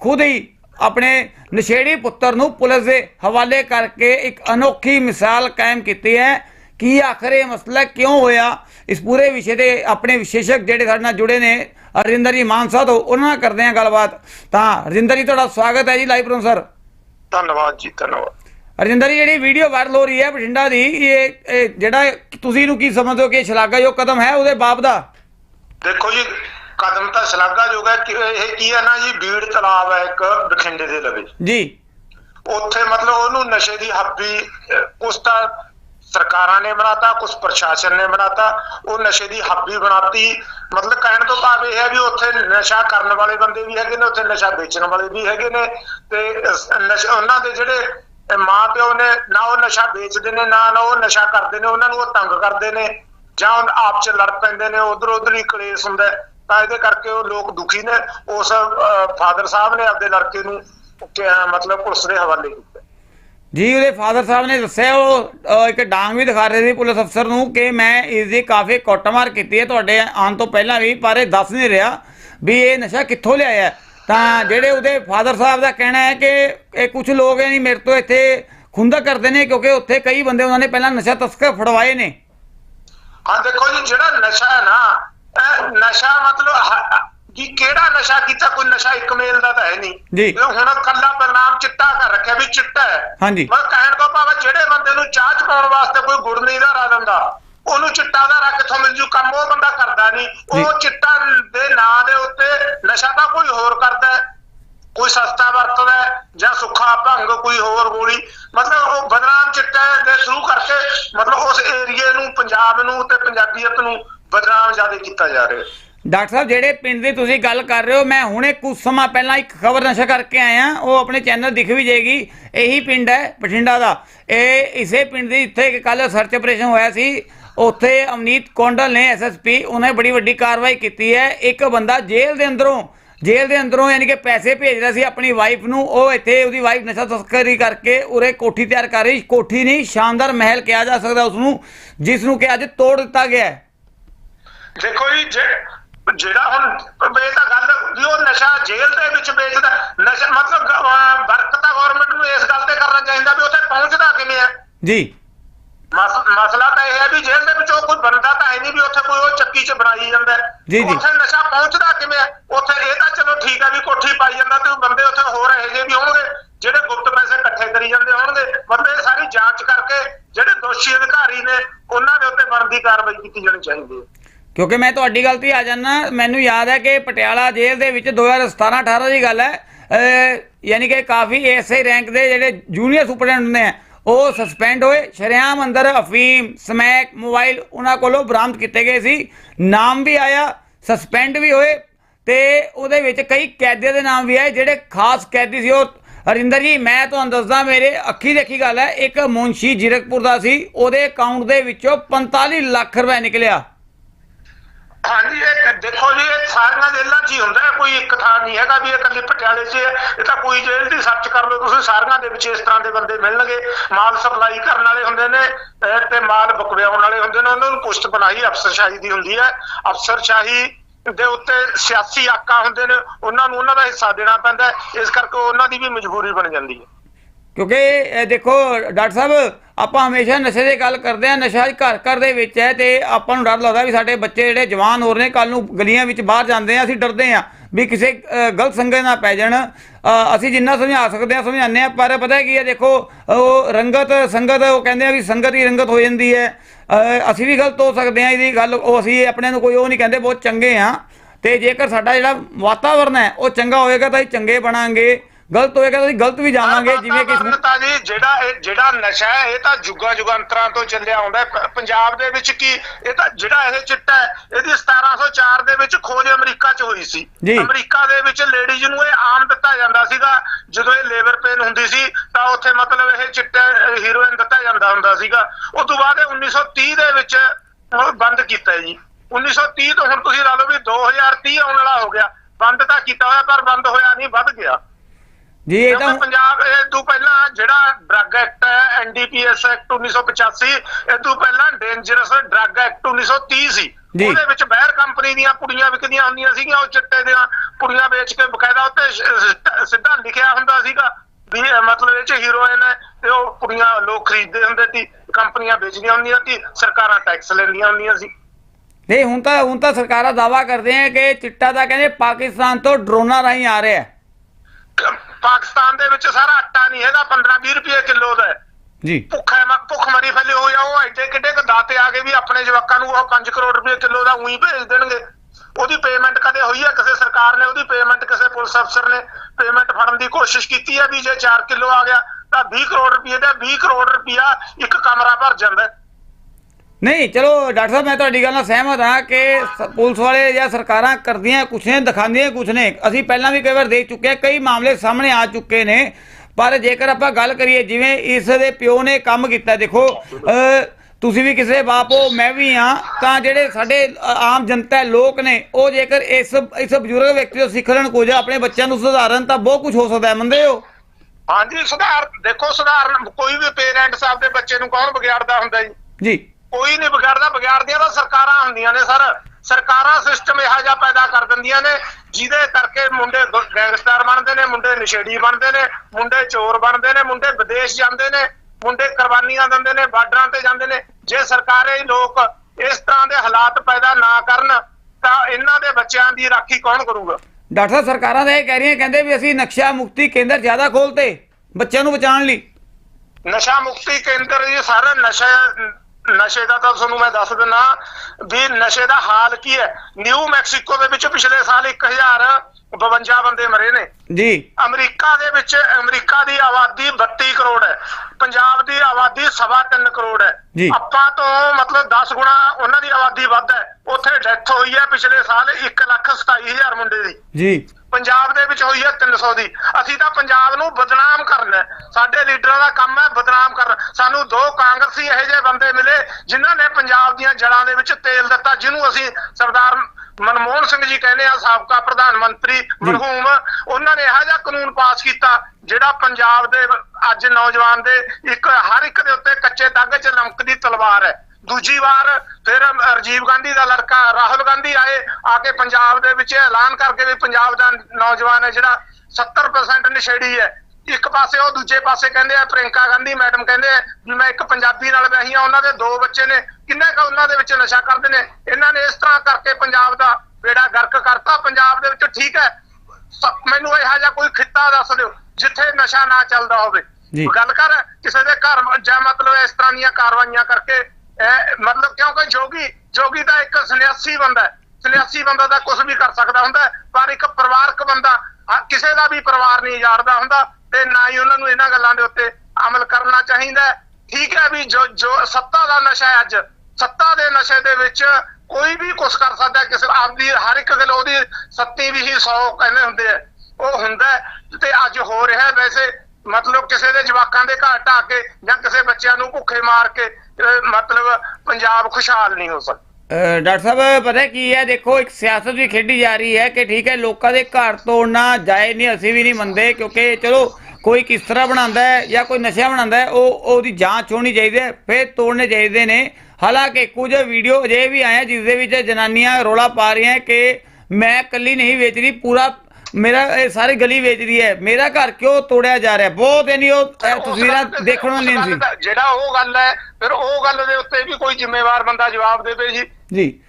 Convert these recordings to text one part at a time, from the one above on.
ਖੁਦ ਹੀ ਆਪਣੇ ਨਸ਼ੇੜੀ ਪੁੱਤਰ ਨੂੰ ਪੁਲਿਸ ਦੇ ਹਵਾਲੇ ਕਰਕੇ ਇੱਕ ਅਨੋਖੀ ਮਿਸਾਲ ਕਾਇਮ ਕੀਤੀ ਹੈ। ਕਿ ਆਖਰ ਇਹ ਮਸਲਾ ਕਿਉਂ ਹੋਇਆ? ਇਸ ਪੂਰੇ ਵਿਸ਼ੇ ਦੇ ਆਪਣੇ ਵਿਸ਼ੇਸ਼ਕ ਜਿਹੜੇ ਸਾਡੇ ਨਾਲ ਜੁੜੇ ਨੇ ਅਰਿੰਦਰ ਜੀ ਮਾਨਸਾ ਤੋਂ ਉਹਨਾਂ ਨਾਲ ਕਰਦੇ ਹਾਂ ਗੱਲਬਾਤ। ਤਾਂ ਅਰਿੰਦਰ ਜੀ ਤੁਹਾਡਾ ਸਵਾਗਤ ਹੈ ਜੀ ਲਾਈਵ ਪ੍ਰੋਮ ਸਰ ਧੰਨਵਾਦ ਜੀ ਧੰਨਵਾਦ। ਅਰਜਿੰਦਰ ਜੀ ਜਿਹੜੀ ਵੀਡੀਓ ਵਾਇਰਲ ਹੋ ਰਹੀ ਹੈ ਬਠਿੰਡਾ ਦੀ ਇਹ ਜਿਹੜਾ ਤੁਸੀਂ ਇਹਨੂੰ ਕੀ ਸਮਝਦੇ ਹੋ ਕਿ ਸ਼ਲਾਘਾਯੋਗ ਕਦਮ ਹੈ ਉਹਦੇ ਬਾਪ ਦਾ? ਦੇਖੋ ਜੀ ਕਦਮ ਤਾਂ ਸ਼ਲਾਘਾਯੋਗ ਹੈ ਕਿ ਇਹ ਕੀ ਹੈ ਨਾ ਜੀ ਬੀੜ ਤਲਾਬ ਹੈ ਇੱਕ ਬਠਿੰਡੇ ਦੇ ਲਵੇ। ਜੀ। ਉੱਥੇ ਮਤਲਬ ਉਹਨੂੰ ਨਸ਼ੇ ਦੀ ਹੱਬੀ ਕੁਛ ਤਾਂ ਸਰਕਾਰਾਂ ਨੇ ਬਣਾਤਾ ਕੁਝ ਪ੍ਰਸ਼ਾਸਨ ਨੇ ਬਣਾਤਾ ਉਹ ਨਸ਼ੇ ਦੀ ਹੱਬੀ ਬਣਾਤੀ। ਮਤਲਬ ਕਹਿਣ ਤੋਂ ਭਾਵ ਇਹ ਹੈ ਵੀ ਉੱਥੇ ਨਸ਼ਾ ਕਰਨ ਵਾਲੇ ਬੰਦੇ ਵੀ ਹੈਗੇ ਨੇ ਉੱਥੇ ਨਸ਼ਾ ਵੇਚਣ ਵਾਲੇ ਵੀ ਹੈਗੇ ਨੇ ਤੇ ਉਹਨਾਂ ਦੇ ਜਿਹੜੇ ਮਾਂ ਪਿਓ ਨੇ ਨਾ ਉਹ ਨਸ਼ਾ ਵੇਚਦੇ ਨੇ ਨਾ ਉਹ ਨਸ਼ਾ ਕਰਦੇ ਨੇ ਉਹਨਾਂ ਨੂੰ ਉਹ ਤੰਗ ਕਰਦੇ ਨੇ। ਜਾਂ ਉਹ ਆਪ ਚ ਲੜ ਪੈਂਦੇ ਨੇ ਉਧਰ ਉਧਰ ਹੀ ਕਲੇਸ਼ ਹੁੰਦਾ। ਤਾਂ ਇਹਦੇ ਕਰਕੇ ਉਹ ਲੋਕ ਦੁਖੀ ਨੇ। ਉਸ ਫਾਦਰ ਸਾਹਿਬ ਨੇ ਆਪਦੇ ਲੜਕੇ ਨੂੰ ਮਤਲਬ ਪੁਲਿਸ ਦੇ ਹਵਾਲੇ ਕੀਤਾ। ਜੀ ਉਹਦੇ ਫਾਦਰ ਸਾਹਿਬ ਨੇ ਦੱਸਿਆ ਉਹ ਇੱਕ ਡਾਂਗ ਵੀ ਦਿਖਾ ਰਹੇ ਸੀ ਪੁਲਿਸ ਅਫਸਰ ਨੂੰ ਕਿ ਮੈਂ ਇਸ ਦੀ ਕਾਫੀ ਕੁੱਟਮਾਰ ਕੀਤੀ ਹੈ ਤੁਹਾਡੇ ਆਉਣ ਤੋਂ ਪਹਿਲਾਂ ਵੀ ਪਰ ਇਹ ਦੱਸ ਨਹੀਂ ਰਿਹਾ ਵੀ ਇਹ ਨਸ਼ਾ ਕਿੱਥੋਂ ਲਿਆਇਆ ਹੈ। ਤਾਂ ਜਿਹੜੇ ਉਹਦੇ ਫਾਦਰ ਸਾਹਿਬ ਦਾ ਕਹਿਣਾ ਹੈ ਕਿ ਇਹ ਕੁਝ ਲੋਕ ਨਹੀਂ ਮੇਰੇ ਤੋਂ ਇੱਥੇ ਖੁੰਦਾ ਕਰਦੇ ਨੇ ਕਿਉਂਕਿ ਉੱਥੇ ਕਈ ਬੰਦੇ ਉਹਨਾਂ ਨੇ ਪਹਿਲਾਂ ਨਸ਼ਾ ਤਸਕਰ ਫੜਵਾਏ ਨੇ। ਹਾਂ ਦੇਖੋ ਜੀ ਜਿਹੜਾ ਨਸ਼ਾ ਹੈ ਨਾ ਨਸ਼ਾ ਮਤਲਬ ਕਿ ਕਿਹੜਾ ਨਸ਼ਾ ਕੀਤਾ? ਕੋਈ ਨਸ਼ਾ ਇੱਕ ਮੇਲ ਦਾ ਤਾਂ ਹੈ ਨਹੀਂ। ਜੀ। ਹੁਣ ਕੱਲਾ ਬਦਨਾਮ ਚਿੱਟਾ ਕਰ ਰੱਖਿਆ ਵੀ ਚਿੱਟਾ ਹੈ। ਹਾਂਜੀ। ਮੈਂ ਕਹਿਣ ਤੋਂ ਭਾਵੇਂ ਜਿਹੜੇ ਬੰਦੇ ਨੂੰ ਚਾਹ ਚ ਪਾਉਣ ਵਾਸਤੇ ਕੋਈ ਗੁੜ ਨਹੀਂ ਦਾ ਰਾ ਦਿੰਦਾ ਉਹਨੂੰ ਚਿੱਟਾ ਦਾ ਰਾ ਕਿੱਥੋਂ ਮਿਲ ਜੂ? ਕੰਮ ਉਹ ਬੰਦਾ ਕਰਦਾ ਨਹੀਂ। ਉਹ। ਚਿੱਟਾ ਦੇ ਨਾਂ ਦੇ ਉੱਤੇ ਨਸ਼ਾ ਤਾਂ ਕੋਈ ਹੋਰ ਕਰਦਾ ਹੈ। ਕੋਈ ਸਸਤਾ ਵਰਤਦਾ ਜਾਂ ਸੁੱਖਾ ਭੰਗ ਕੋਈ ਹੋਰ ਗੋਲੀ। ਮਤਲਬ ਉਹ ਬਦਨਾਮ ਚਿੱਟਾ ਦੇ ਥਰੂ ਕਰਕੇ ਮਤਲਬ ਉਸ ਏਰੀਏ ਨੂੰ ਪੰਜਾਬ ਨੂੰ ਤੇ ਪੰਜਾਬੀਅਤ ਨੂੰ ਬਦਨਾਮ ਜ਼ਿਆਦਾ ਕੀਤਾ ਜਾ ਰਿਹਾ। ਡਾਕਟਰ ਸਾਹਿਬ, ਜਿਹੜੇ ਪਿੰਡ ਦੀ ਤੁਸੀਂ ਗੱਲ ਕਰ ਰਹੇ ਹੋ, ਮੈਂ ਹੁਣੇ ਕੁਝ ਸਮਾਂ ਪਹਿਲਾਂ ਇੱਕ ਖਬਰ ਨਸ਼ਾ ਕਰਕੇ ਆਇਆ। ਉਹ ਆਪਣੇ ਚੈਨਲ ਦਿਖ ਵੀ ਜਾਏਗੀ। ਇਹੀ ਪਿੰਡ ਹੈ ਬਠਿੰਡਾ ਦਾ। ਇਹ ਇਸੇ ਪਿੰਡ ਦੀ ਇੱਥੇ ਕੱਲ ਸਰਚ ਆਪਰੇਸ਼ਨ ਹੋਇਆ ਸੀ, ਉੱਥੇ ਅਮਨੀਤ ਕੌਂਡਲ ਨੇ ਐਸਐਸਪੀ ਉਹਨੇ ਬੜੀ ਵੱਡੀ ਕਾਰਵਾਈ ਕੀਤੀ ਹੈ। ਇੱਕ ਬੰਦਾ ਜੇਲ੍ਹ ਦੇ ਅੰਦਰੋਂ, ਜੇਲ੍ਹ ਦੇ ਅੰਦਰੋਂ ਯਾਨੀ ਕਿ ਪੈਸੇ ਭੇਜ ਰਿਹਾ ਸੀ ਆਪਣੀ ਵਾਈਫ ਨੂੰ। ਉਹ ਇੱਥੇ ਉਹਦੀ ਵਾਈਫ ਨਸ਼ਾ ਤਸਕਰੀ ਕਰਕੇ ਉਰੇ ਕੋਠੀ ਤਿਆਰ ਕਰ ਰਹੀ। ਕੋਠੀ ਨਹੀਂ, ਸ਼ਾਨਦਾਰ ਮਹਿਲ ਕਿਹਾ ਜਾ ਸਕਦਾ ਉਸ ਨੂੰ ਜਿਸ ਨੂੰ ਕਿ ਅੱਜ ਤੋੜ ਦਿੱਤਾ ਗਿਆ ਦੇਖੋ ਜੀ ਜੇ ਜਿਹੜਾ ਹੁਣ ਇਹ ਤਾਂ ਗੱਲ ਵੀ ਉਹ ਨਸ਼ਾ ਜੇਲ੍ਹ ਦੇ ਵਿੱਚ ਵੇਚਦਾ ਨਸ਼ਾ ਮਤਲਬ ਵਰਕ ਤਾਂ ਗਵਰਨਮੈਂਟ ਨੂੰ ਇਸ ਗੱਲ ਤੇ ਕਰਨਾ ਚਾਹੀਦਾ ਵੀ ਉੱਥੇ ਪਹੁੰਚਦਾ ਕਿਵੇਂ ਹੈ। ਜੀ। ਮਸ- ਮਸਲਾ ਤਾਂ ਇਹ ਹੈ ਵੀ ਜੇਲ੍ਹ ਦੇ ਵਿੱਚ ਉਹ ਕੋਈ ਬੰਦਾ ਤਾਂ ਹੈ ਨਹੀਂ ਵੀ ਉੱਥੇ ਕੋਈ ਉਹ ਚੱਕੀ 'ਚ ਬਣਾਈ ਜਾਂਦਾ। ਜੀ, ਜੀ। ਉੱਥੇ ਨਸ਼ਾ ਪਹੁੰਚਦਾ ਕਿਵੇਂ ਉੱਥੇ ਇਹ ਤਾਂ ਚਲੋ ਠੀਕ ਹੈ ਵੀ ਕੋਠੀ ਪਾਈ ਜਾਂਦਾ ਤੇ ਉਹ ਬੰਦੇ ਉੱਥੇ ਹੋਰ ਇਹੋ ਜਿਹੇ ਵੀ ਹੋਣਗੇ ਜਿਹੜੇ ਗੁਪਤ ਪੈਸੇ ਇਕੱਠੇ ਕਰੀ ਜਾਂਦੇ ਹੋਣਗੇ। ਮਤਲਬ ਇਹ ਸਾਰੀ ਜਾਂਚ ਕਰਕੇ ਜਿਹੜੇ ਦੋਸ਼ੀ ਅਧਿਕਾਰੀ ਨੇ ਉਹਨਾਂ ਦੇ ਉੱਤੇ ਬਣਦੀ ਕਾਰਵਾਈ ਕੀਤੀ ਜਾਣੀ ਚਾਹੀਦੀ ਹੈ। ਕਿਉਂਕਿ ਮੈਂ ਤੁਹਾਡੀ ਗੱਲ ਤੇ ਆ ਜਾਣਾ ਮੈਨੂੰ ਯਾਦ ਹੈ ਕਿ ਪਟਿਆਲਾ ਜੇਲ੍ਹ ਦੇ ਵਿੱਚ 2017-18 ਦੀ ਗੱਲ ਹੈ ਯਾਨੀ ਕਿ ਕਾਫੀ ਐਸਏ ਰੈਂਕ ਦੇ ਜਿਹੜੇ ਜੂਨੀਅਰ ਸੁਪਰਡੈਂਟ ਨੇ ਉਹ ਸਸਪੈਂਡ ਹੋਏ, ਸ਼ਰੇਆਮ ਅੰਦਰ ਅਫੀਮ, ਸਮੈਕ, ਮੋਬਾਈਲ, ਉਹਨਾਂ ਕੋਲੋਂ ਬਰਾਮਦ ਕੀਤੇ ਗਏ ਸੀ, ਨਾਮ ਵੀ ਆਇਆ, ਸਸਪੈਂਡ ਵੀ ਹੋਏ, ਤੇ ਉਹਦੇ ਵਿੱਚ ਕਈ ਕੈਦੀਆਂ ਦੇ ਨਾਮ ਵੀ ਆਏ, ਜਿਹੜੇ ਖਾਸ ਕੈਦੀ ਸੀ ਉਹ, ਹਰਿੰਦਰ ਜੀ, ਮੈਂ ਤੁਹਾਨੂੰ ਦੱਸਦਾ, ਮੇਰੇ ਅੱਖੀ ਦੇਖੀ ਗੱਲ ਹੈ, ਇੱਕ ਮੁੰਸ਼ੀ ਜੀਰਕਪੁਰ ਦਾ ਸੀ, ਉਹਦੇ ਅਕਾਊਂਟ ਦੇ ਵਿੱਚੋਂ 45 ਲੱਖ ਰੁਪਏ ਨਿਕਲਿਆ। ਹਾਂਜੀ ਇਹ ਦੇਖੋ ਜੀ ਇਹ ਸਾਰੀਆਂ ਜੇਲ੍ਹਾਂ 'ਚ ਹੀ ਹੁੰਦਾ ਹੈ, ਕੋਈ ਇੱਕ ਥਾਂ ਨਹੀਂ ਹੈਗਾ ਵੀ ਇਹ ਇਕੱਲੀ ਪਟਿਆਲੇ 'ਚ ਹੈ। ਇਹ ਤਾਂ ਕੋਈ ਜੇਲ੍ਹ ਦੀ ਸਰਚ ਕਰ ਲਓ ਤੁਸੀਂ ਸਾਰੀਆਂ ਦੇ ਵਿੱਚ ਇਸ ਤਰ੍ਹਾਂ ਦੇ ਬੰਦੇ ਮਿਲਣਗੇ ਮਾਲ ਸਪਲਾਈ ਕਰਨ ਵਾਲੇ ਹੁੰਦੇ ਨੇ ਅਹ ਤੇ ਮਾਲ ਬਕਵਾਉਣ ਵਾਲੇ ਹੁੰਦੇ ਨੇ ਉਹਨਾਂ ਨੂੰ ਪੁਸ਼ਤ ਬਣਾਈ ਅਫਸਰਸ਼ਾਹੀ ਦੀ ਹੁੰਦੀ ਹੈ ਅਫਸਰਸ਼ਾਹੀ ਦੇ ਉੱਤੇ ਸਿਆਸੀ ਆਕਾ ਹੁੰਦੇ ਨੇ ਉਹਨਾਂ ਨੂੰ ਉਹਨਾਂ ਦਾ ਹਿੱਸਾ ਦੇਣਾ ਪੈਂਦਾ ਹੈ। ਇਸ ਕਰਕੇ ਉਹਨਾਂ ਦੀ ਵੀ ਮਜਬੂਰੀ ਬਣ ਜਾਂਦੀ ਹੈ ਕਿਉਂਕਿ ਇਹ ਦੇਖੋ ਡਾਕਟਰ ਸਾਹਿਬ ਆਪਾਂ ਹਮੇਸ਼ਾ ਨਸ਼ੇ ਦੀ ਗੱਲ ਕਰਦੇ ਆ ਨਸ਼ਾ ਘਰ ਘਰ ਦੇ ਵਿੱਚ ਹੈ ਤੇ ਆਪਾਂ ਨੂੰ ਡਰ ਲੱਗਦਾ ਵੀ ਸਾਡੇ ਬੱਚੇ ਜਿਹੜੇ ਜਵਾਨ ਹੋ ਰਹੇ ਨੇ ਕੱਲ ਨੂੰ ਗਲੀਆਂ ਵਿੱਚ ਬਾਹਰ ਜਾਂਦੇ ਆ, ਅਸੀਂ ਡਰਦੇ ਆ ਵੀ ਕਿਸੇ ਗਲਤ ਸੰਗਤ ਨਾ ਪੈ ਜਾਣ। ਅਸੀਂ ਜਿੰਨਾ ਸਮਝਾ ਸਕਦੇ ਆ ਸਮਝਾਉਂਦੇ ਆ ਪਰ ਪਤਾ ਕੀ ਹੈ, ਦੇਖੋ, ਉਹ ਰੰਗਤ ਸੰਗਤ, ਉਹ ਕਹਿੰਦੇ ਆ ਵੀ ਸੰਗਤ ਹੀ ਰੰਗਤ ਹੋ ਜਾਂਦੀ ਹੈ। ਅਸੀਂ ਵੀ ਗਲਤ ਹੋ ਸਕਦੇ ਆ ਇਹਦੀ ਗੱਲ, ਉਹ ਅਸੀਂ ਆਪਣੇ ਨੂੰ ਕੋਈ ਉਹ ਨਹੀਂ ਕਹਿੰਦੇ, ਬਹੁਤ ਚੰਗੇ ਆ ਤੇ ਜੇਕਰ ਸਾਡਾ ਜਿਹੜਾ ਵਾਤਾਵਰਨ ਹੈ, ਉਹ ਚੰਗਾ ਹੋਏਗਾ ਤਾਂ ਅਸੀਂ ਚੰਗੇ ਬਣਾਂਗੇ। ਗਲਤ ਹੋਏਗਾ ਤਾਂ ਅਸੀਂ ਗਲਤ ਵੀ ਜਾਵਾਂਗੇ ਜਿਵੇਂ ਕਿ ਤਾਂ ਜੀ ਜਿਹੜਾ ਇਹ ਜਿਹੜਾ ਨਸ਼ਾ ਹੈ ਇਹ ਤਾਂ ਜੁਗਾਂ ਜੁਗਾਂਤਰਾਂ ਤੋਂ ਚੱਲਿਆ ਆਉਂਦਾ ਹੈ। ਪ- ਪੰਜਾਬ ਦੇ ਵਿੱਚ ਕੀ ਇਹ ਤਾਂ ਜਿਹੜਾ ਇਹ ਚਿੱਟਾ ਹੈ ਇਹਦੀ 1704 ਦੇ ਵਿੱਚ ਖੋਜ ਅਮਰੀਕਾ 'ਚ ਹੋਈ ਸੀ। ਜੀ। ਅਮਰੀਕਾ ਦੇ ਵਿੱਚ ਲੇਡੀਜ਼ ਨੂੰ ਇਹ ਆਮ ਦਿੱਤਾ ਜਾਂਦਾ ਸੀਗਾ। ਜਦੋਂ ਇਹ ਲੇਬਰ ਪੇਨ ਹੁੰਦੀ ਸੀ ਤਾਂ ਉੱਥੇ ਮਤਲਬ ਇਹ ਚਿੱਟਾ ਹੀਰੋਇਨ ਦਿੱਤਾ ਜਾਂਦਾ ਹੁੰਦਾ ਸੀਗਾ। ਉਸ ਤੋਂ ਬਾਅਦ ਇਹ 1930 ਦੇ ਵਿੱਚ ਉਹ ਬੰਦ ਕੀਤਾ ਹੈ ਜੀ 1930 ਤੋਂ ਹੁਣ ਤੁਸੀਂ ਲਾ ਲਓ ਵੀ 2030 ਆਉਣ ਵਾਲਾ ਹੋ ਗਿਆ। ਬੰਦ ਤਾਂ ਕੀਤਾ ਹੋਇਆ ਪਰ ਬੰਦ ਹੋਇਆ ਨਹੀਂ ਵੱਧ ਗਿਆ। ਜੀ ਇਹ ਤਾਂ ਪੰਜਾਬ ਇਹ ਤੋਂ ਪਹਿਲਾਂ ਜਿਹੜਾ ਡਰੱਗ ਐਕਟ ਹੈ ਐਨਡੀਪੀਐਸ ਐਕਟ 1985 ਇਹ ਤੋਂ ਪਹਿਲਾਂ ਡੇਂਜਰਸ ਡਰੱਗ ਐਕਟ 1930 ਸੀ। ਉਹਦੇ ਵਿੱਚ ਬਹਿਰ ਕੰਪਨੀ ਦੀਆਂ ਕੁੜੀਆਂ ਵਿਕਦੀਆਂ ਹੁੰਦੀਆਂ ਸੀਗੀਆਂ ਉਹ ਚਿੱਟੇ ਦੀਆਂ ਕੁੜੀਆਂ ਵੇਚ ਕੇ ਬਕਾਇਦਾ ਉੱਤੇ ਸਿੱਧਾ ਲਿਖਿਆ ਹੁੰਦਾ ਸੀਗਾ ਵੀ ਮਤਲਬ ਇਹ ਚ ਹੀਰੋਇਨ ਹੈ ਤੇ ਉਹ ਕੁੜੀਆਂ ਲੋਕ ਖਰੀਦਦੇ ਹੁੰਦੇ ਸੀ ਕੰਪਨੀਆਂ ਵੇਚਦੀਆਂ ਹੁੰਦੀਆਂ ਸੀ ਸਰਕਾਰਾਂ ਟੈਕਸ ਲੈਂਦੀਆਂ ਹੁੰਦੀਆਂ ਸੀ। ਨਹੀਂ ਹੁਣ ਤਾਂ ਹੁਣ ਤਾਂ ਸਰਕਾਰਾਂ ਦਾਵਾ ਕਰਦੇ ਆ ਕਿ ਚਿੱਟਾ ਤਾਂ ਕਹਿੰਦੇ ਪਾਕਿਸਤਾਨ ਤੋਂ ਡਰੋਨਾਂ ਰਾਹੀਂ ਆ ਰਿਹਾ। ਹੈ ਪਾਕਿਸਤਾਨ ਦੇ ਵਿੱਚ ਸਾਰਾ ਆਟਾ ਨਹੀਂ ਹੈਗਾ 15-20 ਰੁਪਏ ਕਿਲੋ ਦਾ। ਜੀ ਭੁੱਖਾ ਮ- ਭੁੱਖ ਮਰੀ ਫੈਲੇ ਹੋ ਜਾ ਉਹ ਐਡੇ ਕਿੱਡੇ ਦਾਤੇ ਆ ਕੇ ਵੀ ਆਪਣੇ ਜਵਾਕਾਂ ਨੂੰ ਉਹ 5 ਕਰੋੜ ਰੁਪਏ ਕਿਲੋ ਦਾ ਉਹੀ ਭੇਜ ਦੇਣਗੇ ਉਹਦੀ ਪੇਮੈਂਟ ਕਦੇ ਹੋਈ ਹੈ ਕਿਸੇ ਸਰਕਾਰ ਨੇ ਉਹਦੀ ਪੇਮੈਂਟ ਕਿਸੇ ਪੁਲਿਸ ਅਫਸਰ ਨੇ ਪੇਮੈਂਟ ਫੜਨ ਦੀ ਕੋਸ਼ਿਸ਼ ਕੀਤੀ ਹੈ ਵੀ ਜੇ 4 ਕਿਲੋ ਆ ਗਿਆ ਤਾਂ 20 ਕਰੋੜ ਰੁਪਏ ਦਾ 20 ਕਰੋੜ ਰੁਪਿਆ ਇੱਕ ਕਮਰਾ ਭਰ ਜਾਂਦਾ। ਨਹੀਂ ਚਲੋ ਡਾਕਟਰ ਸਾਹਿਬ ਮੈਂ ਤੁਹਾਡੀ ਗੱਲ ਨਾਲ ਸਹਿਮਤ ਹਾਂ ਕਿ ਸ- ਪੁਲਿਸ ਵਾਲੇ ਜਾਂ ਸਰਕਾਰਾਂ ਕਰਦੀਆਂ ਕੁਛ ਨੇ ਦਿਖਾਉਂਦੀਆਂ ਕੁਛ ਨੇ। ਅਸੀਂ ਪਹਿਲਾਂ ਵੀ ਕਈ ਵਾਰ ਦੇਖ ਚੁੱਕੇ ਹਾਂ ਕਈ ਮਾਮਲੇ ਸਾਹਮਣੇ ਆ ਚੁੱਕੇ ਨੇ। ਪਰ ਜੇਕਰ ਆਪਾਂ ਗੱਲ ਕਰੀਏ ਜਿਵੇਂ ਇਸ ਦੇ ਪਿਓ ਨੇ ਕੰਮ ਕੀਤਾ ਦੇਖੋ ਤੁਸੀਂ ਵੀ ਕਿਸੇ ਬਾਪ ਹੋ ਮੈਂ ਵੀ ਹਾਂ ਤਾਂ ਜਿਹੜੇ ਸਾਡੇ ਅ, ਆਮ ਜਨਤਾ ਹੈ, ਲੋਕ ਨੇ ਉਹ ਜੇਕਰ ਇਸ ਇਸ ਬਜ਼ੁਰਗ ਵਿਅਕਤੀ ਤੋਂ ਸਿੱਖ ਲੈਣ ਕੁਝ ਆਪਣੇ ਬੱਚਿਆਂ ਨੂੰ ਸੁਧਾਰਨ ਤਾਂ ਬਹੁਤ ਕੁਝ ਹੋ ਸਕਦਾ ਹੈ ਮੰਨਦੇ ਹੋ? ਹਾਂਜੀ ਸੁਧਾਰ ਦੇਖੋ ਸੁਧਾਰਨ ਕੋਈ ਵੀ ਪੇਰੈਂਟਸ ਆਪਦੇ ਬੱਚੇ ਨੂੰ ਕੌਣ ਵਿਗਾੜਦਾ ਹੁੰਦਾ ਜੀ? ਜੀ। ਕੋਈ ਨਹੀਂ ਵਿਗਾੜਦਾ ਵਿਗਾੜਦੀਆਂ ਤਾਂ ਸਰਕਾਰਾਂ ਹੁੰਦੀਆਂ ਨੇ ਸਰ। ਸਰਕਾਰਾਂ ਸਿਸਟਮ ਇਹੋ ਜਿਹਾ ਪੈਦਾ ਕਰ ਦਿੰਦੀਆਂ ਨੇ ਜਿਹਦੇ ਕਰਕੇ ਮੁੰਡੇ ਗੈਂਗਸਟਰ ਬਣਦੇ ਨੇ ਮੁੰਡੇ ਨਸ਼ੇੜੀ ਬਣਦੇ ਨੇ ਮੁੰਡੇ ਚੋਰ ਬਣਦੇ ਨੇ ਮੁੰਡੇ ਵਿਦੇਸ਼ ਜਾਂਦੇ ਨੇ ਮੁੰਡੇ ਕੁਰਬਾਨੀਆਂ ਦਿੰਦੇ ਨੇ ਬਾਰਡਰਾਂ ਤੇ ਜਾਂਦੇ ਨੇ। ਜੇ ਸਰਕਾਰੇ ਹੀ ਲੋਕ ਇਸ ਤਰ੍ਹਾਂ ਦੇ ਹਾਲਾਤ ਪੈਦਾ ਨਾ ਕਰਨ ਤਾਂ ਇਹਨਾਂ ਦੇ ਬੱਚਿਆਂ ਦੀ ਰਾਖੀ ਕੌਣ ਕਰੂਗਾ? ਡਾਕਟਰ ਸਾਹਿਬ ਸਰਕਾਰਾਂ ਤਾਂ ਇਹ ਕਹਿ ਰਹੀਆਂ ਕਹਿੰਦੇ ਵੀ ਅਸੀਂ ਨਕਸ਼ਾ ਮੁਕਤੀ ਕੇਂਦਰ ਜ਼ਿਆਦਾ ਖੋਲਤੇ ਬੱਚਿਆਂ ਨੂੰ ਬਚਾਉਣ ਲਈ। ਨਸ਼ਾ ਮੁਕਤੀ ਕੇਂਦਰ ਜੀ ਸਾਰਾ ਨਸ਼ਾ ਨਸ਼ੇ ਦਾ ਤਾਂ ਤੁਹਾਨੂੰ ਮੈਂ ਦੱਸ ਦਿੰਦਾ ਵੀ ਨਸ਼ੇ ਦਾ ਹਾਲ ਕੀ ਹੈ? ਨਿਊ ਮੈਕਸੀਕੋ ਦੇ ਵਿੱਚ ਪਿਛਲੇ ਸਾਲ 1052 ਬੰਦੇ ਮਰੇ ਨੇ। ਜੀ। ਅਮਰੀਕਾ ਦੇ ਵਿੱਚ ਅਮਰੀਕਾ ਦੀ ਆਬਾਦੀ 32 ਕਰੋੜ ਹੈ। ਪੰਜਾਬ ਦੀ ਆਬਾਦੀ ਸਵਾ ਤਿੰਨ ਕਰੋੜ ਹੈ। ਆਪਾਂ ਤੋਂ ਮਤਲਬ 10 ਗੁਣਾ ਉਹਨਾਂ ਦੀ ਆਬਾਦੀ ਵੱਧ ਹੈ। ਉੱਥੇ ਡੈਥ ਹੋਈ ਹੈ ਪਿਛਲੇ ਸਾਲ 1 ਲੱਖ 27 ਹਜ਼ਾਰ ਮੁੰਡੇ ਦੀ। ਜੀ। ਪੰਜਾਬ ਦੇ ਵਿੱਚ ਹੋਈ ਹੈ 300 ਦੀ। ਅਸੀਂ ਤਾਂ ਪੰਜਾਬ ਨੂੰ ਬਦਨਾਮ ਕਰਨਾ। ਸਾਡੇ ਲੀਡਰਾਂ ਦਾ ਕੰਮ ਹੈ ਬਦਨਾਮ ਕਰਨਾ। ਸਾਨੂੰ ਦੋ ਕਾਂਗਰਸੀ ਇਹੋ ਜਿਹੇ ਬੰਦੇ ਮਿਲੇ ਜਿਨ੍ਹਾਂ ਨੇ ਪੰਜਾਬ ਦੀਆਂ ਜੜਾਂ ਦੇ ਵਿੱਚ ਤੇਲ ਦਿੱਤਾ ਜਿਹਨੂੰ ਅਸੀਂ ਸਰਦਾਰ ਮਨਮੋਹਨ ਸਿੰਘ ਜੀ ਕਹਿੰਦੇ ਆ ਸਾਬਕਾ ਪ੍ਰਧਾਨ ਮੰਤਰੀ ਮਰਹੂਮ। ਉਹਨਾਂ ਨੇ ਇਹੋ ਜਿਹਾ ਕਾਨੂੰਨ ਪਾਸ ਕੀਤਾ ਜਿਹੜਾ ਪੰਜਾਬ ਦੇ ਅੱਜ ਨੌਜਵਾਨ ਦੇ ਇੱਕ ਹਰ ਇੱਕ ਦੇ ਉੱਤੇ ਕੱਚੇ ਦਾਗ 'ਚ ਲਮਕਦੀ ਤਲਵਾਰ ਹੈ। ਦੂਜੀ ਵਾਰ ਫਿਰ ਰਾਜੀਵ ਗਾਂਧੀ ਦਾ ਲੜਕਾ ਰਾਹੁਲ ਗਾਂਧੀ ਆਏ ਆ ਕੇ ਪੰਜਾਬ ਦੇ ਵਿੱਚ ਐਲਾਨ ਕਰਕੇ ਵੀ ਪੰਜਾਬ ਦਾ ਨੌਜਵਾਨ ਹੈ ਜਿਹੜਾ 70% ਨਸ਼ੇੜੀ ਹੈ। ਇੱਕ ਪਾਸੇ ਉਹ ਦੂਜੇ ਪਾਸੇ ਕਹਿੰਦੇ ਆ ਪ੍ਰਿੰਕਾ ਗਾਂਧੀ ਮੈਡਮ ਕਹਿੰਦੇ ਆ ਵੀ ਮੈਂ ਇੱਕ ਪੰਜਾਬੀ ਨਾਲ ਵਿਆਹੀ ਆ ਉਹਨਾਂ ਦੇ ਦੋ ਬੱਚੇ ਨੇ। ਕਿੰਨੇ ਕ ਉਹਨਾਂ ਦੇ ਵਿੱਚ ਨਸ਼ਾ ਕਰਦੇ ਨੇ? ਇਹਨਾਂ ਨੇ ਇਸ ਤਰ੍ਹਾਂ ਕਰਕੇ ਪੰਜਾਬ ਦਾ ਬੇੜਾ ਗਰਕ ਕਰਤਾ। ਪੰਜਾਬ ਦੇ ਵਿੱਚ ਠੀਕ ਹੈ। ਮੈਨੂੰ ਇਹੋ ਜਿਹਾ ਕੋਈ ਖਿੱਤਾ ਦੱਸ ਦਿਓ ਜਿੱਥੇ ਨਸ਼ਾ ਨਾ ਚੱਲਦਾ ਹੋਵੇ। ਗੱਲ ਕਰ ਕਿਸੇ ਦੇ ਘਰ ਜਾਂ ਮਤਲਬ ਇਸ ਤਰ੍ਹਾਂ ਦੀਆਂ ਕਾਰਵਾਈਆਂ ਕਰਕੇ ਮਤਲਬ ਕਿਉਂਕਿ ਜੋਗੀ? ਜੋਗੀ ਦਾ ਇੱਕ ਸੰਨਿਆਸੀ ਬੰਦਾ ਹੈ। ਸੰਨਿਆਸੀ ਬੰਦਾ ਤਾਂ ਕੁਝ ਵੀ ਕਰ ਸਕਦਾ ਹੁੰਦਾ ਪਰ ਇੱਕ ਪਰਿਵਾਰਕ ਬੰਦਾ ਕਿਸੇ ਦਾ ਵੀ ਪਰਿਵਾਰ ਨਹੀਂ ਜਾਣਦਾ ਹੁੰਦਾ ਤੇ ਨਾ ਹੀ ਉਹਨਾਂ ਨੂੰ ਇਹਨਾਂ ਗੱਲਾਂ ਦੇ ਉੱਤੇ ਅਮਲ ਕਰਨਾ ਚਾਹੀਦਾ ਠੀਕ ਹੈ ਵੀ ਜੋ ਜੋ ਸੱਤਾ ਦਾ ਨਸ਼ਾ ਹੈ ਅੱਜ, ਸੱਤਾ ਦੇ ਨਸ਼ੇ ਦੇ ਵਿੱਚ ਕੋਈ ਵੀ ਕੁਝ ਕਰ ਸਕਦਾ ਕਿਸੇ ਆਪਦੀ ਹਰ ਇੱਕ ਗੱਲ ਉਹਦੀ ਸੱਤੀ ਵੀ ਹੀ 100 ਕਹਿੰਦੇ ਹੁੰਦੇ ਆ। ਉਹ ਹੁੰਦਾ ਤੇ ਅੱਜ ਹੋ ਰਿਹਾ ਵੈਸੇ। ਮਤਲਬ ਕਿਸੇ ਦੇ ਜਵਾਕਾਂ ਦੇ ਘਰ ਢਾਹ ਕੇ ਜਾਂ ਕਿਸੇ ਬੱਚਿਆਂ ਨੂੰ ਭੁੱਖੇ ਮਾਰ ਕੇ ਮਤਲਬ ਪੰਜਾਬ ਖੁਸ਼ਹਾਲ ਨਹੀਂ ਹੋ ਸਕਦਾ। ਡਾਕਟਰ ਸਾਹਿਬ, ਪਤਾ ਕੀ ਹੈ? ਦੇਖੋ, ਇੱਕ ਸਿਆਸਤ ਵੀ ਖੇਡੀ ਜਾ ਰਹੀ ਹੈ ਕਿ ਠੀਕ ਹੈ, ਲੋਕਾਂ ਦੇ ਘਰ ਤੋੜਨਾ ਜਾਇਜ਼ ਨਹੀਂ, ਅਸੀਂ ਵੀ ਨਹੀਂ ਮੰਨਦੇ ਕਿਉਂਕਿ ਚਲੋ ਕੋਈ ਕਿਸ ਤਰ੍ਹਾਂ ਬਣਾਉਂਦਾ ਹੈ ਜਾਂ ਕੋਈ ਨਸ਼ਾ ਬਣਾਉਂਦਾ ਹੈ, ਉਹ ਉਹਦੀ ਜਾਂਚ ਹੋਣੀ ਚਾਹੀਦੀ ਹੈ, ਫਿਰ ਤੋੜਨੇ ਚਾਹੀਦੇ ਨੇ। ਹਾਲਾਂਕਿ ਕੁਝ ਵੀਡੀਓ ਅਜੇ ਵੀ ਆਏ ਆ, ਜਿਸ ਦੇ ਵਿੱਚ ਜਨਾਨੀਆਂ ਰੋਲਾ ਪਾ ਰਹੀਆਂ ਕਿ ਮੈਂ ਇਕੱਲੀ ਨਹੀਂ ਵੇਚ ਰਹੀ ਪੂਰਾ ਮੇਰਾ ਇਹ ਸਾਰੀ ਗਲੀ ਵੇਚ ਰਹੀ ਹੈ। ਮੇਰਾ ਘਰ ਕਿਉਂ ਤੋੜਿਆ ਜਾ ਰਿਹਾ? ਬਹੁਤ ਨਹੀਂ ਉਹ ਇਹ ਤਸਵੀਰਾਂ ਦੇਖਣ ਨੂੰ ਨਹੀਂ ਸੀ। ਜਿਹੜਾ ਉਹ ਗੱਲ ਹੈ ਫਿਰ ਉਹ ਗੱਲ ਦੇ ਉੱਤੇ ਵੀ ਕੋਈ ਜ਼ਿੰਮੇਵਾਰ ਬੰਦਾ ਜਵਾਬ ਦੇਵੇ ਜੀ। ਜੀ।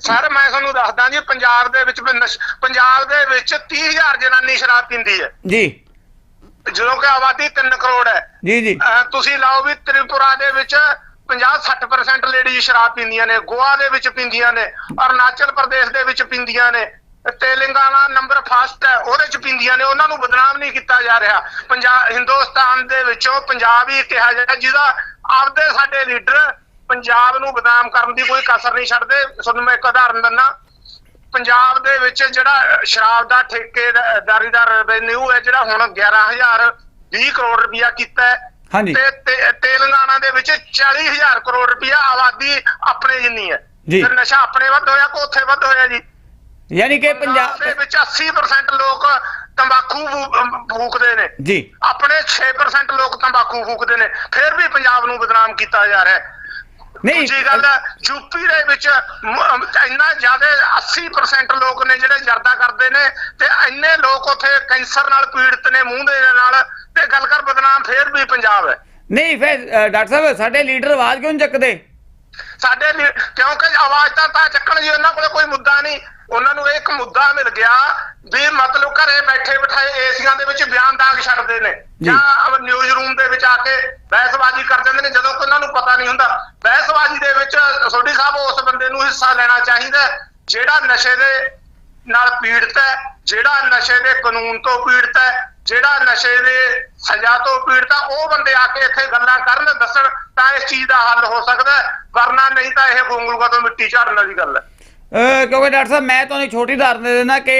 ਸਰ ਮੈਂ ਤੁਹਾਨੂੰ ਦੱਸਦਾ ਜੀ ਪੰਜਾਬ ਦੇ ਵਿੱਚ ਪੰਜਾਬ ਦੇ ਵਿੱਚ 30000 ਜਨਾਨੀ ਸ਼ਰਾਬ ਪੀਂਦੀ ਹੈ। ਜੀ। ਜਦੋਂ ਕਿ ਆਬਾਦੀ 3 ਕਰੋੜ ਹੈ। ਜੀ ਜੀ। ਤੁਸੀਂ ਲਾਓ ਵੀ ਤ੍ਰਿਪੁਰਾ ਦੇ ਵਿੱਚ 50-60% ਲੇਡੀਜ਼ ਸ਼ਰਾਬ ਪੀਂਦੀਆਂ ਨੇ ਗੋਆ ਦੇ ਵਿੱਚ ਪੀਂਦੀਆਂ ਨੇ ਅਰੁਣਾਚਲ ਪ੍ਰਦੇਸ਼ ਦੇ ਵਿੱਚ ਪੀਂਦੀਆਂ ਨੇ ਤੇਲੰਗਾਨਾ ਨੰਬਰ ਫਸਟ ਹੈ ਉਹਦੇ ਚ ਪੀਂਦੀਆਂ ਨੇ ਉਹਨਾਂ ਨੂੰ ਬਦਨਾਮ ਨਹੀਂ ਕੀਤਾ ਜਾ ਰਿਹਾ। ਪੰਜਾਬ ਹਿੰਦੁਸਤਾਨ ਦੇ ਵਿੱਚੋਂ ਪੰਜਾਬ ਹੀ ਕਿਹਾ ਜਾਂਦਾ ਜਿਹਦਾ ਆਪਦੇ ਸਾਡੇ ਲੀਡਰ ਪੰਜਾਬ ਨੂੰ ਬਦਨਾਮ ਕਰਨ ਦੀ ਕੋਈ ਕਸਰ ਨਹੀਂ ਛੱਡਦੇ। ਤੁਹਾਨੂੰ ਮੈਂ ਇੱਕ ਉਦਾਹਰਨ ਦਿੰਦਾ। ਪੰਜਾਬ ਦੇ ਵਿੱਚ ਜਿਹੜਾ ਸ਼ਰਾਬ ਦਾ ਠੇਕੇਦਾਰੀ ਦਾ ਰੈਵਨਿਊ ਹੈ ਜਿਹੜਾ ਹੁਣ 11000 20 ਕਰੋੜ ਰੁਪਇਆ ਕੀਤਾ ਹੈ। ਹਾਂਜੀ। ਤੇ ਤੇਲੰਗਾਨਾ ਦੇ ਵਿੱਚ 40000 ਕਰੋੜ ਰੁਪਇਆ ਆਬਾਦੀ ਆਪਣੇ ਜਿੰਨੀ ਹੈ। ਜੀ। ਫਿਰ ਨਸ਼ਾ ਆਪਣੇ ਵੱਧ ਹੋਇਆ ਕਿ ਉੱਥੇ ਵੱਧ ਹੋਇਆ ਜੀ? ਯਾਨੀ ਕਿ ਪੰਜਾਬ ਦੇ ਵਿੱਚ 80% ਲੋਕ ਤੰਬਾਕੂ ਫੂਕਦੇ ਨੇ। ਜੀ। ਆਪਣੇ 6% ਲੋਕ ਤੰਬਾਕੂ ਫੂਕਦੇ ਨੇ। ਫਿਰ ਵੀ ਪੰਜਾਬ ਨੂੰ ਬਦਨਾਮ ਕੀਤਾ ਜਾ ਰਿਹਾ ਹੈ। ਨਹੀਂ। ਦੂਜੀ ਗੱਲ ਯੂਪੀ ਦੇ ਵਿੱਚ ਇੰਨਾ ਜ਼ਿਆਦਾ 80% ਲੋਕ ਨੇ ਜਿਹੜੇ ਜਰਦਾ ਕਰਦੇ ਨੇ ਤੇ ਇੰਨੇ ਲੋਕ ਉੱਥੇ ਕੈਂਸਰ ਨਾਲ ਪੀੜਤ ਨੇ ਮੂੰਹ ਦੇ ਨਾਲ। ਤੇ ਗੱਲ ਕਰ ਬਦਨਾਮ ਫੇਰ ਵੀ ਪੰਜਾਬ ਹੈ। ਨਹੀਂ ਫਿਰ ਡਾਕਟਰ ਸਾਹਿਬ ਸਾਡੇ ਲੀਡਰ ਆਵਾਜ਼ ਕਿਉਂ ਚੱਕਦੇ? ਸਾਡੇ ਕਿਉਂਕਿ ਆਵਾਜ਼ ਤਾਂ ਤਾਂ ਚੱਕਣ ਜੀ ਉਹਨਾਂ ਕੋਲ ਕੋਈ ਮੁੱਦਾ ਨਹੀਂ। ਉਹਨਾਂ ਨੂੰ ਇੱਕ ਮੁੱਦਾ ਮਿਲ ਗਿਆ ਵੀ ਮਤਲਬ ਘਰੇ ਬੈਠੇ ਬਿਠਾਏ ਏਸੀਆਂ ਦੇ ਵਿੱਚ ਬਿਆਨ ਦਾਗ ਛੱਡਦੇ ਨੇ। ਜੀ। ਨਿਊਜ਼ ਰੂਮ ਦੇ ਵਿੱਚ ਆ ਕੇ ਬਹਿਸਬਾਜ਼ੀ ਕਰ ਦਿੰਦੇ ਨੇ ਜਦੋਂ ਕਿ ਉਹਨਾਂ ਨੂੰ ਪਤਾ ਨਹੀਂ ਹੁੰਦਾ। ਬਹਿਸਬਾਜ਼ੀ ਦੇ ਵਿੱਚ ਸੋਢੀ ਸਾਹਿਬ ਉਸ ਬੰਦੇ ਨੂੰ ਹਿੱਸਾ ਲੈਣਾ ਚਾਹੀਦਾ ਜਿਹੜਾ ਨਸ਼ੇ ਦੇ ਨਾਲ ਪੀੜਤ ਹੈ ਜਿਹੜਾ ਨਸ਼ੇ ਦੇ ਕਾਨੂੰਨ ਤੋਂ ਪੀੜਤ ਹੈ ਜਿਹੜਾ ਨਸ਼ੇ ਦੇ ਸਜ਼ਾ ਤੋਂ ਪੀੜਤ ਹੈ ਉਹ ਬੰਦੇ ਆ ਕੇ ਇੱਥੇ ਗੱਲਾਂ ਕਰਨ ਦੱਸਣ ਤਾਂ ਇਸ ਚੀਜ਼ ਦਾ ਹੱਲ ਹੋ ਸਕਦਾ ਹੈ ਨਹੀਂ ਤਾਂ ਇਹ ਗੋਂਗਲੂਗਾ ਤੋਂ ਮਿੱਟੀ ਝਾੜਨ ਵਾਲੀ ਗੱਲ ਹੈ। ਕਿਉਂਕਿ ਡਾਕਟਰ ਸਾਹਿਬ, ਮੈਂ ਤੁਹਾਨੂੰ ਛੋਟੀ ਉਦਾਹਰਨ ਦੇ ਦੇਣਾ ਕਿ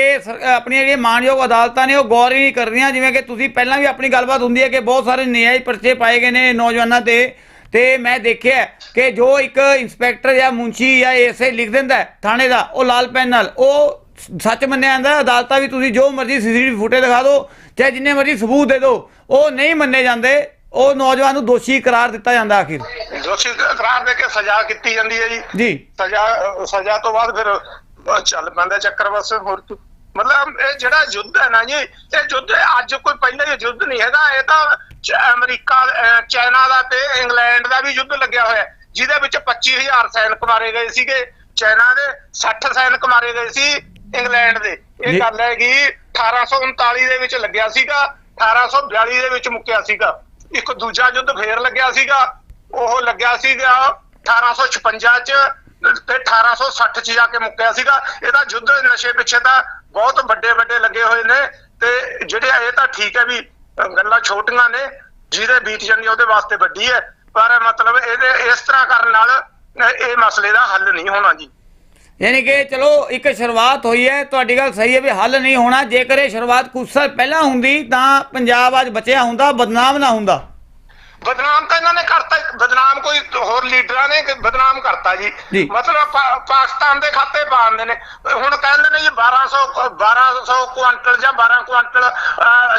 ਆਪਣੀਆਂ ਜਿਹੜੀਆਂ ਮਾਨਯੋਗ ਅਦਾਲਤਾਂ ਨੇ, ਉਹ ਗੌਰ ਹੀ ਨਹੀਂ ਕਰਦੀਆਂ ਜਿਵੇਂ ਕਿ ਤੁਸੀਂ ਪਹਿਲਾਂ ਵੀ ਆਪਣੀ ਗੱਲਬਾਤ ਹੁੰਦੀ ਹੈ ਕਿ ਬਹੁਤ ਸਾਰੇ ਨਿਆਇ ਪਰਚੇ ਪਾਏ ਗਏ ਨੇ ਨੌਜਵਾਨਾਂ ਤੇ। ਤੇ ਮੈਂ ਦੇਖਿਆ ਕਿ ਜੋ ਇੱਕ ਇੰਸਪੈਕਟਰ ਜਾਂ ਮੁੰਸ਼ੀ ਜਾਂ ਐਸਏ ਲਿਖ ਦਿੰਦਾ ਥਾਣੇ ਦਾ, ਉਹ ਲਾਲ ਪੈਨ ਨਾਲ, ਉਹ ਸੱਚ ਮੰਨਿਆ ਜਾਂਦਾ ਅਦਾਲਤਾਂ ਵੀ ਤੁਸੀਂ ਜੋ ਮਰਜ਼ੀ ਸੀਸੀਟੀਵੀ ਫੁਟੇਜ ਦਿਖਾ ਦਿਓ, ਚਾਹੇ ਜਿੰਨੇ ਮਰਜ਼ੀ ਸਬੂਤ ਦੇ ਦਿਓ, ਉਹ ਨਹੀਂ ਮੰਨੇ ਜਾਂਦੇ। ਉਹ ਨੌਜਵਾਨ ਨੂੰ ਦੋਸ਼ੀ ਕਰਾਰ ਦਿੱਤਾ ਜਾਂਦਾ ਆਖਿਰ। ਦੋਸ਼ੀ ਕਰਾਰ ਦੇ ਕੇ ਸਜ਼ਾ ਕੀਤੀ ਜਾਂਦੀ ਹੈ ਜੀ। ਜੀ। ਸਜ਼ਾ ਸਜ਼ਾ ਤੋਂ ਬਾਅਦ ਫਿਰ ਅਹ ਚੱਲ ਪੈਂਦਾ ਚੱਕਰ ਬਸ ਹੋਰ ਕੀ। ਮਤਲਬ ਇਹ ਜਿਹੜਾ ਯੁੱਧ ਹੈ ਨਾ ਜੀ ਇਹ ਯੁੱਧ ਅੱਜ ਕੋਈ ਪਹਿਲਾਂ ਹੀ ਯੁੱਧ ਨਹੀਂ ਹੈਗਾ ਇਹ ਤਾਂ ਚ- ਅਮਰੀਕਾ ਅਹ ਚਾਈਨਾ ਦਾ ਤੇ ਇੰਗਲੈਂਡ ਦਾ ਵੀ ਯੁੱਧ ਲੱਗਿਆ ਹੋਇਆ ਹੈ, ਜਿਹਦੇ ਵਿੱਚ 25000 ਸੈਨਿਕ ਮਾਰੇ ਗਏ ਸੀਗੇ। ਚਾਈਨਾ ਦੇ 60 ਸੈਨਿਕ ਮਾਰੇ ਗਏ ਸੀ ਇੰਗਲੈਂਡ ਦੇ। ਜੀ। ਇਹ ਗੱਲ ਹੈਗੀ 1839 ਦੇ ਵਿੱਚ ਲੱਗਿਆ ਸੀਗਾ 1842 ਦੇ ਵਿੱਚ ਮੁੱਕਿਆ ਸੀਗਾ। ਇੱਕ ਦੂਜਾ ਯੁੱਧ ਫੇਰ ਲੱਗਿਆ ਸੀਗਾ, ਉਹ ਲੱਗਿਆ ਸੀਗਾ 1856 ਚ ਤੇ 1860 ਚ ਜਾ ਕੇ ਮੁੱਕਿਆ ਸੀਗਾ। ਇਹਦਾ ਯੁੱਧ ਨਸ਼ੇ ਪਿੱਛੇ ਤਾਂ ਬਹੁਤ ਵੱਡੇ ਵੱਡੇ ਲੱਗੇ ਹੋਏ ਨੇ ਤੇ ਜਿਹੜੇ ਇਹ ਤਾਂ ਠੀਕ ਹੈ ਵੀ ਗੱਲਾਂ ਛੋਟੀਆਂ ਨੇ, ਜਿਹਦੇ ਬੀਤ ਜਾਂਦੀ ਉਹਦੇ ਵਾਸਤੇ ਵੱਡੀ ਹੈ। ਪਰ ਮਤਲਬ ਇਹਦੇ ਇਸ ਤਰ੍ਹਾਂ ਕਰਨ ਨਾਲ ਇਹ ਮਸਲੇ ਦਾ ਹੱਲ ਨਹੀਂ ਹੋਣਾ ਜੀ। ਯਾਨੀ ਕਿ ਚਲੋ, ਇੱਕ ਸ਼ੁਰੂਆਤ ਹੋਈ ਹੈ, ਤੁਹਾਡੀ ਗੱਲ ਸਹੀ ਹੈ ਵੀ ਹੱਲ ਨਹੀਂ ਹੋਣਾ। ਜੇਕਰ ਇਹ ਸ਼ੁਰੂਆਤ ਕੁਝ ਸਾਲ ਪਹਿਲਾਂ ਹੁੰਦੀ, ਤਾਂ ਪੰਜਾਬ ਅੱਜ ਬਚਿਆ ਹੁੰਦਾ, ਬਦਨਾਮ ਨਾ ਹੁੰਦਾ। ਬਦਨਾਮ ਤਾਂ ਇਹਨਾਂ ਨੇ ਕਰਤਾ ਹੀ- ਬਦਨਾਮ ਕੋਈ ਹੋਰ ਲੀਡਰਾਂ ਨੇ ਬਦਨਾਮ ਕਰਤਾ ਜੀ। ਮਤਲਬ ਪਾਕਿਸਤਾਨ ਦੇ ਖਾਤੇ ਪਾਉਂਦੇ ਨੇ। ਹੁਣ ਕਹਿੰਦੇ ਨੇ ਜੀ 1200 1200 ਕੁਆਂਟਲ ਜਾਂ 12 ਕੁਆਂਟਲ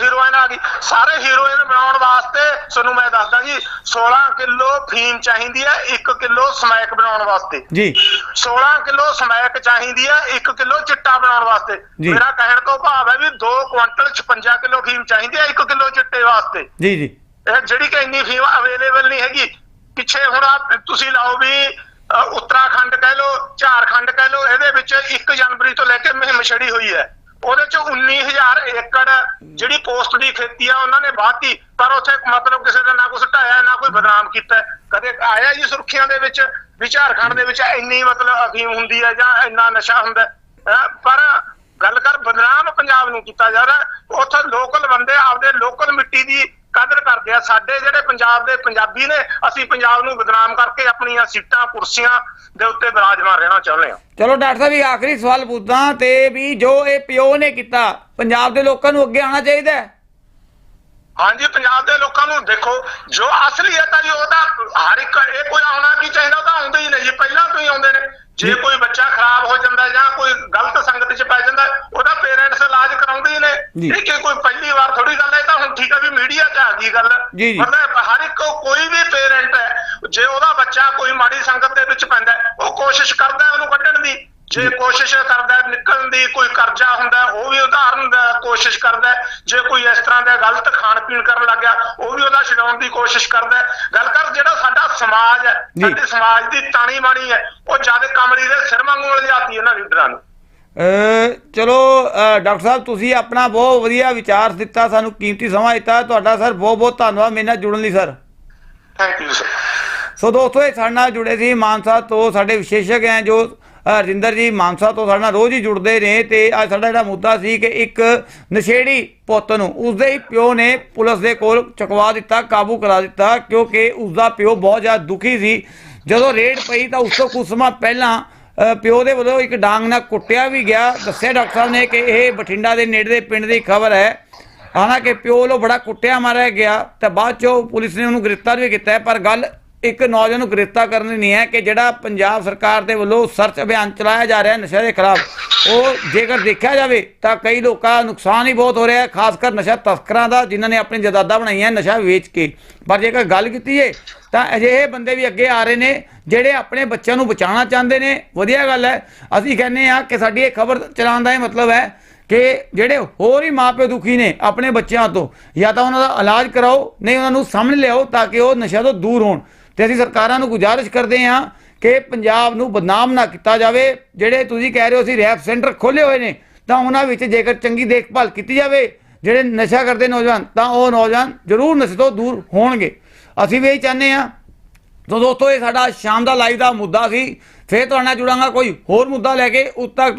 ਹੀਰੋਇਨ ਆ ਗਈ। ਸਾਰੇ ਹੀਰੋਇਨ ਬਣਾਉਣ ਵਾਸਤੇ ਤੁਹਾਨੂੰ ਮੈਂ ਦੱਸਦਾ ਜੀ 16 ਕਿਲੋ ਫੀਮ ਚਾਹੀਦੀ ਹੈ 1 ਕਿਲੋ ਸਮੈਕ ਬਣਾਉਣ ਵਾਸਤੇ। ਜੀ। 16 ਕਿਲੋ ਸਮੈਕ ਚਾਹੀਦੀ ਹੈ 1 ਕਿਲੋ ਚਿੱਟਾ ਬਣਾਉਣ ਵਾਸਤੇ। ਮੇਰਾ ਕਹਿਣ ਤੋਂ ਭਾਵ ਹੈ ਵੀ 2 ਕੁਆਂਟਲ 56 ਕਿਲੋ ਫੀਮ ਚਾਹੀਦੀ ਹੈ 1 ਕਿਲੋ ਚਿੱਟੇ ਵਾਸਤੇ। ਜੀ ਜੀ। ਇਹ ਜਿਹੜੀ ਕਿ ਇੰਨੀ ਫੀਮ ਅਵੇਲੇਬਲ ਨਹੀਂ ਹੈਗੀ ਪਿੱਛੇ ਹੁਣ ਤੁਸੀਂ ਲਾਓ ਵੀ ਉੱਤਰਾਖੰਡ ਕਹਿ ਲਓ, ਝਾਰਖੰਡ ਕਹਿ ਲਓ, ਇਹਦੇ ਵਿੱਚ 1 ਜਨਵਰੀ ਤੋਂ ਲੈ ਕੇ ਮੁਹਿੰਮ ਛੜੀ ਹੋਈ ਹੈ ਉਹਦੇ ਚ 19000 ਏਕੜ ਜਿਹੜੀ ਪੋਸਟ ਦੀ ਖੇਤੀ ਆ, ਉਹਨਾਂ ਨੇ ਵਾਹਤੀ ਪਰ ਉੱਥੇ ਮਤਲਬ ਕਿਸੇ ਦਾ ਨਾ ਕੁਛ ਢਾਇਆ, ਨਾ ਕੋਈ ਬਦਨਾਮ ਕੀਤਾ ਕਦੇ ਆਇਆ ਜੀ ਸੁਰਖੀਆਂ ਦੇ ਵਿੱਚ, ਵੀ ਝਾਰਖੰਡ ਦੇ ਵਿੱਚ ਇੰਨੀ ਮਤਲਬ ਅਫੀਮ ਹੁੰਦੀ ਹੈ ਜਾਂ ਇੰਨਾ ਨਸ਼ਾ ਹੁੰਦਾ ਹੈ। ਪਰ ਗੱਲ ਕਰ, ਬਦਨਾਮ ਪੰਜਾਬ ਨੂੰ ਕੀਤਾ ਜਾ ਰਿਹਾ ਹੈ। ਉੱਥੇ ਲੋਕਲ ਬੰਦੇ ਆਪਦੇ ਲੋਕਲ ਮਿੱਟੀ ਦੀ ਆ। ਸਾਡੇ ਜਿਹੜੇ ਪੰਜਾਬ ਦੇ ਪੰਜਾਬੀ ਨੇ ਅਸੀਂ ਪੰਜਾਬ ਨੂੰ ਬਦਨਾਮ ਕਰਕੇ ਆਪਣੀਆਂ ਸੀਟਾਂ ਕੁਰਸੀਆਂ ਦੇ ਉੱਤੇ ਬਿਰਾਜਮਾਨ ਰਹਿਣਾ ਚਾਹੁੰਦੇ ਹਾਂ। ਚਲੋ ਡਾਕਟਰ ਸਾਹਿਬ ਇੱਕ ਆਖਰੀ ਸਵਾਲ ਪੁੱਛਦਾ ਤੇ ਵੀ ਜੋ ਇਹ ਪਿਓ ਨੇ ਕੀਤਾ ਪੰਜਾਬ ਦੇ ਲੋਕਾਂ ਨੂੰ ਅੱਗੇ ਆਉਣਾ ਚਾਹੀਦਾ ਹੈ? ਹਾਂਜੀ ਪੰਜਾਬ ਦੇ ਲੋਕਾਂ ਨੂੰ ਦੇਖੋ ਜੋ ਅਸਲੀਅਤ ਹੈ ਜੀ ਉਹ ਤਾਂ ਹਰ ਇੱਕ ਇਹ ਕੋਈ ਆਉਣਾ ਕੀ ਚਾਹੀਦਾ ਤਾਂ ਆਉਂਦੇ ਹੀ ਨੇ ਜੀ। ਪਹਿਲਾਂ ਤੋਂ ਹੀ ਆਉਂਦੇ ਨੇ। ਜੇ ਕੋਈ ਬੱਚਾ ਖਰਾਬ ਹੋ ਜਾਂਦਾ ਜਾਂ ਕੋਈ ਗਲਤ ਸੰਗਤ 'ਚ ਪੈ ਜਾਂਦਾ ਉਹਦਾ ਪੇਰੈਂਟਸ ਇਲਾਜ ਕਰਾਉਂਦੇ ਹੀ ਨੇ। ਇਹ ਕਿ ਕੋਈ ਪਹਿਲੀ ਵਾਰ ਥੋੜੀ ਗੱਲ ਹੈ ਇਹ ਤਾਂ ਹੁਣ ਠੀਕ ਹੈ ਆ ਗਈ ਗੱਲ ਜੀ, ਜੀ। ਮਤਲਬ ਹਰ ਇੱਕ ਕੋਈ ਵੀ ਪੇਰੈਂਟ ਹੈ ਜੇ ਉਹਦਾ ਬੱਚਾ ਕੋਈ ਮਾੜੀ ਸੰਗਤ ਦੇ ਵਿੱਚ ਪੈਂਦਾ ਹੈ, ਉਹ ਕੋਸ਼ਿਸ਼ ਕਰਦਾ ਹੈ ਉਹਨੂੰ ਕੱਢਣ ਦੀ ਜੇ ਕੋਸ਼ਿਸ਼ ਕਰਦਾ ਹੈ ਨਿਕਲਣ ਦੀ ਕੋਈ ਕਰਜ਼ਾ ਹੁੰਦਾ ਹੈ, ਉਹ ਵੀ ਉਦਾਹਰਨ ਦਾ ਕੋਸ਼ਿਸ਼ ਕਰਦਾ ਹੈ। ਜੇ ਕੋਈ ਇਸ ਤਰ੍ਹਾਂ ਦਾ ਗਲਤ ਖਾਣ ਪੀਣ ਕਰਨ ਲੱਗ ਗਿਆ ਉਹ ਵੀ ਉਹਦਾ ਛਡਾਉਣ ਦੀ ਕੋਸ਼ਿਸ਼ ਕਰਦਾ ਹੈ। ਗੱਲ ਕਰ ਜਿਹੜਾ ਸਾਡਾ ਸਮਾਜ ਹੈ ਜੀ। ਸਾਡੇ ਸਮਾਜ ਦੀ ਤਾਣੀ ਬਾਣੀ ਹੈ ਉਹ ਜ਼ਿਆਦਾ ਕਮਲੀ ਦੇ ਸਿਰ ਵਾਂਗੂ ਲਿਜਾਤੀ ਇਹਨਾਂ ਲੀਡਰਾਂ ਨੂੰ ਚਲੋ ਡਾਕਟਰ ਸਾਹਿਬ ਤੁਸੀਂ ਆਪਣਾ ਬਹੁਤ ਵਧੀਆ ਵਿਚਾਰ ਦਿੱਤਾ ਸਾਨੂੰ ਕੀਮਤੀ ਸਮਾਂ ਦਿੱਤਾ ਤੁਹਾਡਾ ਸਰ ਬਹੁਤ ਬਹੁਤ ਧੰਨਵਾਦ ਮੇਰੇ ਨਾਲ ਜੁੜਨ ਲਈ sir. Thank you sir so ਦੋਸਤੋ ਇਹ ਸਾਡੇ ਨਾਲ ਜੁੜੇ ਸੀ ਮਾਨਸਾ ਤੋਂ ਸਾਡੇ ਵਿਸ਼ੇਸ਼ਕ ਹੈ ਜੋ ਰਜਿੰਦਰ ਜੀ ਮਾਨਸਾ ਤੋਂ ਸਾਡੇ ਨਾਲ ਰੋਜ਼ ਹੀ ਜੁੜਦੇ ਨੇ ਤੇ ਅੱਜ ਸਾਡਾ ਜਿਹੜਾ ਮੁੱਦਾ ਸੀ ਕਿ ਇੱਕ ਨਸ਼ੇੜੀ ਪੁੱਤ ਨੂੰ ਉਸਦੇ ਹੀ ਪਿਓ ਨੇ ਪੁਲਿਸ ਦੇ ਕੋਲ ਚੁਕਵਾ ਦਿੱਤਾ ਕਾਬੂ ਕਰਾ ਦਿੱਤਾ ਕਿਉਂਕਿ ਉਸਦਾ ਪਿਓ ਬਹੁਤ ਜ਼ਿਆਦਾ ਦੁਖੀ ਸੀ। ਜਦੋਂ ਰੇਡ ਪਈ ਤਾਂ ਉਸ ਤੋਂ ਕੁਝ ਸਮਾਂ ਪਹਿਲਾਂ ਪਿਓ ਦੇ ਵੱਲੋਂ ਇੱਕ ਡਾਂਗ ਨਾਲ ਕੁੱਟਿਆ ਵੀ ਗਿਆ। ਦੱਸਿਆ ਡਾਕਟਰ ਸਾਹਿਬ ਨੇ ਕਿ ਇਹ ਬਠਿੰਡਾ ਦੇ ਨੇੜੇ ਦੇ ਪਿੰਡ ਦੀ ਖਬਰ ਹੈ। ਹਾਲਾਂਕਿ ਪਿਓ ਵੱਲੋਂ ਬੜਾ ਕੁੱਟਿਆ ਮਾਰਿਆ ਗਿਆ। ਤੇ ਬਾਅਦ ਚੋਂ ਪੁਲਿਸ ਨੇ ਉਹਨੂੰ ਗ੍ਰਿਫਤਾਰ ਵੀ ਕੀਤਾ ਪਰ ਗੱਲ ਇੱਕ ਨੌਜਵਾਨ ਨੂੰ ਗ੍ਰਿਫਤਾਰ ਕਰਨ ਦੀ ਨਹੀਂ ਹੈ ਕਿ ਜਿਹੜਾ ਪੰਜਾਬ ਸਰਕਾਰ ਦੇ ਵੱਲੋਂ ਸਰਚ ਅਭਿਆਨ ਚਲਾਇਆ ਜਾ ਰਿਹਾ ਹੈ ਨਸ਼ੇ ਦੇ ਖਿਲਾਫ। ਉਹ ਜੇਕਰ ਦੇਖਿਆ ਜਾਵੇ ਤਾਂ ਕਈ ਲੋਕਾਂ ਦਾ ਨੁਕਸਾਨ ਹੀ ਬਹੁਤ ਹੋ ਰਿਹਾ ਹੈ, ਖਾਸ ਕਰ ਨਸ਼ਾ ਤਸਕਰਾਂ ਦਾ, ਜਿਨ੍ਹਾਂ ਨੇ ਆਪਣੀ ਜਾਇਦਾਦਾਂ ਬਣਾਈਆਂ ਨਸ਼ਾ ਵੇਚ ਕੇ। ਪਰ ਜੇਕਰ ਗੱਲ ਕੀਤੀ ਏ ਤਾਂ ਅਜਿਹੇ ਬੰਦੇ ਵੀ ਅੱਗੇ ਆ ਰਹੇ ਨੇ, ਜਿਹੜੇ ਆਪਣੇ ਬੱਚਿਆਂ ਨੂੰ ਬਚਾਉਣਾ ਚਾਹੁੰਦੇ ਨੇ। ਵਧੀਆ ਗੱਲ ਹੈ, ਅਸੀਂ ਕਹਿੰਦੇ ਆ ਕਿ ਸਾਡੀ ਇਹ ਖਬਰ ਚਲਾਉਣ ਦਾ ਇਹ ਮਤਲਬ ਹੈ ਕਿ ਜਿਹੜੇ ਹੋਰ ਹੀ ਮਾਪੇ ਦੁਖੀ ਨੇ ਆਪਣੇ ਬੱਚਿਆਂ ਤੋਂ, ਜਾਂ ਤਾਂ ਉਹਨਾਂ ਦਾ ਇਲਾਜ ਕਰਾਓ, ਨਹੀਂ ਉਹਨਾਂ ਨੂੰ ਸਾਹਮਣੇ ਲਿਆਓ ਤਾਂ ਕਿ ਉਹ ਨਸ਼ਾ ਤੋਂ ਦੂਰ ਹੋਣ। ਤੇ ਅਸੀਂ ਸਰਕਾਰਾਂ ਨੂੰ ਗੁਜ਼ਾਰਿਸ਼ ਕਰਦੇ ਹਾਂ ਕਿ ਪੰਜਾਬ ਨੂੰ ਬਦਨਾਮ ਨਾ ਕੀਤਾ ਜਾਵੇ, ਜਿਹੜੇ ਤੁਸੀਂ ਕਹਿ ਰਹੇ ਹੋ ਅਸੀਂ ਰੈਪ ਸੈਂਟਰ ਖੋਲੇ ਹੋਏ ਨੇ, ਤਾਂ ਉਹਨਾਂ ਵਿੱਚ ਜੇਕਰ ਚੰਗੀ ਦੇਖਭਾਲ ਕੀਤੀ ਜਾਵੇ, ਜਿਹੜੇ ਨਸ਼ਾ ਕਰਦੇ ਨੌਜਵਾਨ, ਤਾਂ ਉਹ ਨੌਜਵਾਨ ਜ਼ਰੂਰ ਨਸ਼ੇ ਤੋਂ ਦੂਰ ਹੋਣਗੇ। ਅਸੀਂ ਵੀ ਇਹੀ ਚਾਹੁੰਦੇ ਹਾਂ। ਤਾਂ ਦੋਸਤੋ, ਇਹ ਸਾਡਾ ਸ਼ਾਮ ਦਾ ਲਾਈਵ ਦਾ ਮੁੱਦਾ ਸੀ। ਫੇਰ ਤੁਹਾਡੇ ਨਾਲ ਜੁੜਾਂਗਾ, ਕੋਈ ਹੋਰ ਮੁੱਦਾ ਲੈ ਕੇ, ਉਦ ਤੱਕ